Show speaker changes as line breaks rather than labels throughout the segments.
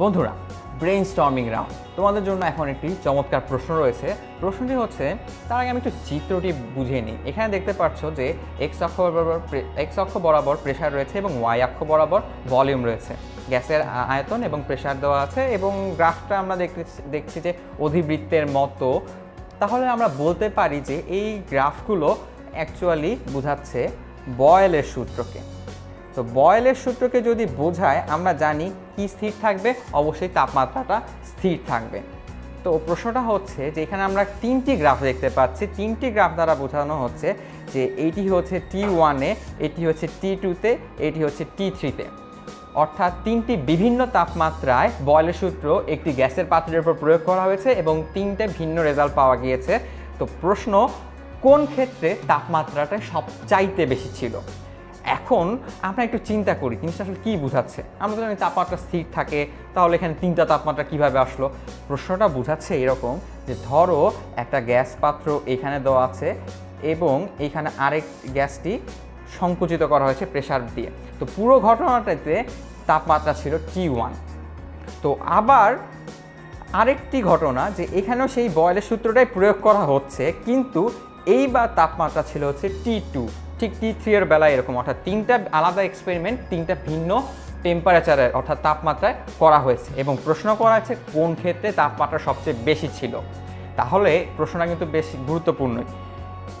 বন্ধুরা brain storming round তোমাদের জন্য এখন একটি চমৎকার প্রশ্ন রয়েছে। প্রশ্নটি হচ্ছে, তার আগে আমি একটু চিত্রটি বুঝিয়ে নিই। এখানে দেখতে পাচ্ছ যে এক্স অক্ষ বরাবর এক্স অক্ষ বরাবর প্রেশার রয়েছে এবং ওয়াই অক্ষ বরাবর ভলিউম রয়েছে। গ্যাসের আয়তন এবং প্রেশার দেওয়া আছে এবং গ্রাফটা আমরা দেখতে, দেখছি যে অধিবৃত্তের মতো। তাহলে আমরা বলতে পারি যে এই গ্রাফগুলো অ্যাকচুয়ালি বোঝাচ্ছে বয়েলের সূত্রকে। তো বয়েলের সূত্রকে যদি বোঝায়, আমরা জানি কি স্থির থাকবে, অবশ্যই তাপমাত্রাটা স্থির থাকবে। তো প্রশ্নটা হচ্ছে যে, এখানে আমরা তিনটি গ্রাফ দেখতে পাচ্ছি। তিনটি গ্রাফ দ্বারা বোঝানো হচ্ছে যে এইটি হচ্ছে টি ওয়ানে এটি হচ্ছে টি টুতে এটি হচ্ছে টি থ্রিতে অর্থাৎ তিনটি বিভিন্ন তাপমাত্রায় বয়লের সূত্র একটি গ্যাসের পাত্রের উপর প্রয়োগ করা হয়েছে এবং তিনটে ভিন্ন রেজাল্ট পাওয়া গিয়েছে। তো প্রশ্ন, কোন ক্ষেত্রে তাপমাত্রাটা সবচাইতে বেশি ছিল? এখন আমরা একটু চিন্তা করি, জিনিসটা আসলে কী বোঝাচ্ছে? আমরা জানি তাপমাত্রা স্থির থাকে, তাহলে এখানে তিনটা তাপমাত্রা কীভাবে আসলো? প্রশ্নটা বোঝাচ্ছে এরকম যে ধরো একটা গ্যাস পাত্র এখানে দেওয়া আছে এবং এইখানে আরেক গ্যাসটি সংকুচিত করা হয়েছে প্রেসার দিয়ে। তো পুরো ঘটনাটাতে তাপমাত্রা ছিল টি ওয়ান তো আবার আরেকটি ঘটনা যে এখানেও সেই বয়েলের সূত্রটাই প্রয়োগ করা হচ্ছে, কিন্তু এইবার তাপমাত্রা ছিল হচ্ছে টি টু ঠিক টি থ্রি এর বেলায় এরকম, অর্থাৎ তিনটা আলাদা এক্সপেরিমেন্ট তিনটা ভিন্ন টেম্পারেচারের অর্থাৎ তাপমাত্রায় করা হয়েছে। এবং প্রশ্ন করা হয়েছে কোন ক্ষেত্রে তাপমাত্রা সবচেয়ে বেশি ছিল। তাহলে প্রশ্নটা কিন্তু বেশ গুরুত্বপূর্ণই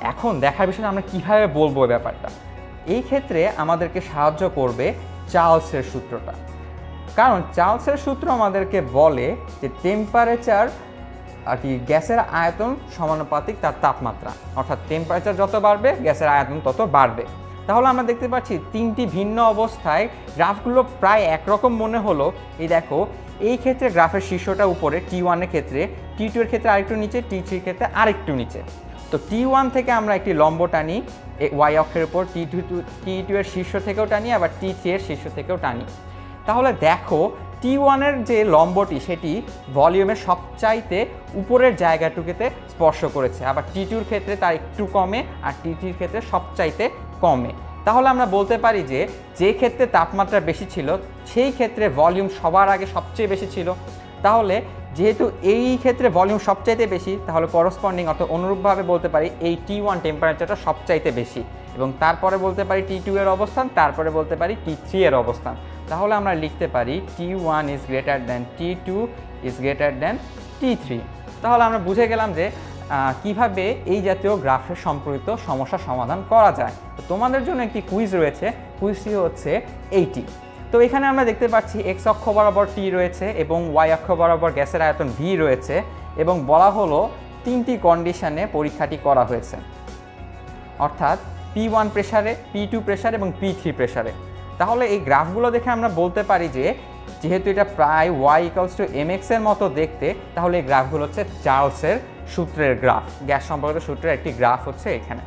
এখন দেখার বিষয়ে আমরা কীভাবে বলব ব্যাপারটা? এই ক্ষেত্রে আমাদেরকে সাহায্য করবে চার্লসের সূত্রটা। কারণ চার্লসের সূত্র আমাদেরকে বলে যে টেম্পারেচার আর কি গ্যাসের আয়তন সমানুপাতিক তার তাপমাত্রা। অর্থাৎ টেম্পারেচার যত বাড়বে, গ্যাসের আয়তন তত বাড়বে। তাহলে আমরা দেখতে পাচ্ছি তিনটি ভিন্ন অবস্থায় গ্রাফগুলো প্রায় একরকম মনে হলো। এই দেখো, এই ক্ষেত্রে গ্রাফের শীর্ষটা উপরে টি ওয়ানের ক্ষেত্রে টি টু এর ক্ষেত্রে আরেকটু নিচে টি থ্রির ক্ষেত্রে আরেকটু নিচে। তো টি ওয়ান থেকে আমরা একটি লম্ব টানি ওয়াই অক্ষের উপর টি টু টি টু এর শীর্ষ থেকেও টানি, আবার টি থ্রি এর শীর্ষ থেকেও টানি। তাহলে দেখো টি ওয়ানের যে লম্বটি, সেটি ভলিউমের সবচাইতে উপরের জায়গাটুকুতে স্পর্শ করেছে। আবার টি টুর ক্ষেত্রে তার একটু কমে আর টি থ্রির ক্ষেত্রে সবচাইতে কমে। তাহলে আমরা বলতে পারি যে যে ক্ষেত্রে তাপমাত্রা বেশি ছিল, সেই ক্ষেত্রে ভলিউম সবার আগে সবচেয়ে বেশি ছিল। তাহলে যেহেতু এই ক্ষেত্রে ভলিউম সবচাইতে বেশি, তাহলে করসপন্ডিং অর্থাৎ অনুরূপভাবে বলতে পারি এই টি ওয়ান টেম্পারেচারটা সবচাইতে বেশি। এবং তারপরে বলতে পারি টি টু এর অবস্থান, তারপরে বলতে পারি টি থ্রি এর অবস্থান। তাহলে আমরা লিখতে পারি T one is greater than T two is greater than T three তাহলে আমরা বুঝে গেলাম যে কীভাবে এই জাতীয় গ্রাফের সম্পর্কিত সমস্যার সমাধান করা যায়। তো তোমাদের জন্য একটি কুইজ রয়েছে কুইজটি হচ্ছে এইটি তো এখানে আমরা দেখতে পাচ্ছি এক্স অক্ষ বরাবর টি রয়েছে এবং ওয়াই অক্ষ বরাবর গ্যাসের আয়তন ভি রয়েছে এবং বলা হলো তিনটি কন্ডিশনে পরীক্ষাটি করা হয়েছে। অর্থাৎ পি ওয়ান প্রেশারে পি টু প্রেশার এবং পি থ্রি প্রেশারে তাহলে এই গ্রাফগুলো দেখে আমরা বলতে পারি যে, যেহেতু এটা প্রায় ওয়াই ইকালস টু এম এর মতো দেখতে, তাহলে এই গ্রাফগুলো হচ্ছে চার্লসের সূত্রের গ্রাফ। গ্যাস সম্পর্কিত সূত্রের একটি গ্রাফ হচ্ছে এখানে।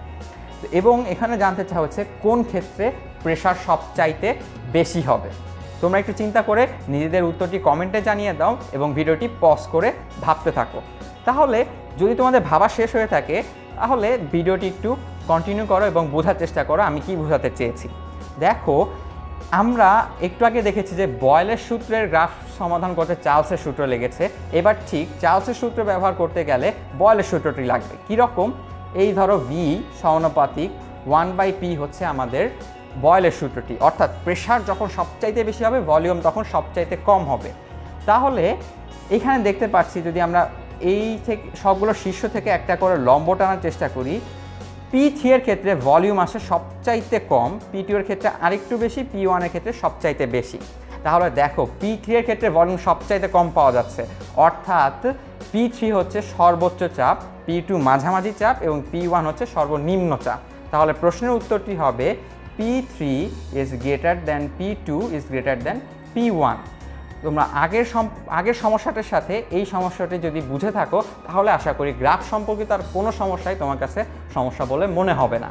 এবং এখানে জানতে চাওয়া হচ্ছে কোন ক্ষেত্রে প্রেশার সবচাইতে বেশি হবে। তোমরা একটু চিন্তা করে নিজেদের উত্তরটি কমেন্টে জানিয়ে দাও এবং ভিডিওটি পজ করে ভাবতে থাকো। তাহলে যদি তোমাদের ভাবা শেষ হয়ে থাকে, তাহলে ভিডিওটি একটু কন্টিনিউ করো এবং বোঝার চেষ্টা করো আমি কি বোঝাতে চেয়েছি। দেখো আমরা একটু আগে দেখেছি যে বয়েলের সূত্রের গ্রাফ সমাধান করতে চার্লসের সূত্র লেগেছে। এবার ঠিক চার্লসের সূত্র ব্যবহার করতে গেলে বয়েলের সূত্রটি লাগবে। কীরকম এই ধরো ভি সমানুপাতিক ওয়ান বাই পি হচ্ছে আমাদের বয়েলের সূত্রটি। অর্থাৎ প্রেশার যখন সবচাইতে বেশি হবে ভলিউম তখন সবচাইতে কম হবে। তাহলে এখানে দেখতে পাচ্ছি যদি আমরা এই থেকে সবগুলো শীর্ষ থেকে একটা করে লম্ব টানার চেষ্টা করি পি থ্রি এর ক্ষেত্রে ভলিউম আসে সবচাইতে কম পি টু এর ক্ষেত্রে আরেকটু বেশি পি ওয়ানের ক্ষেত্রে সবচাইতে বেশি। তাহলে দেখো পি থ্রি এর ক্ষেত্রে ভলিউম সবচাইতে কম পাওয়া যাচ্ছে। অর্থাৎ পি থ্রি হচ্ছে সর্বোচ্চ চাপ পি টু মাঝামাঝি চাপ এবং পি ওয়ান হচ্ছে সর্বনিম্ন চাপ। তাহলে প্রশ্নের উত্তরটি হবে P three is greater than P two is greater than P one তোমরা আগের আগের সমস্যাটার সাথে এই সমস্যাটি যদি বুঝে থাকো, তাহলে আশা করি গ্রাফ সম্পর্কিত আর কোনো সমস্যাই তোমার কাছে সমস্যা বলে মনে হবে না।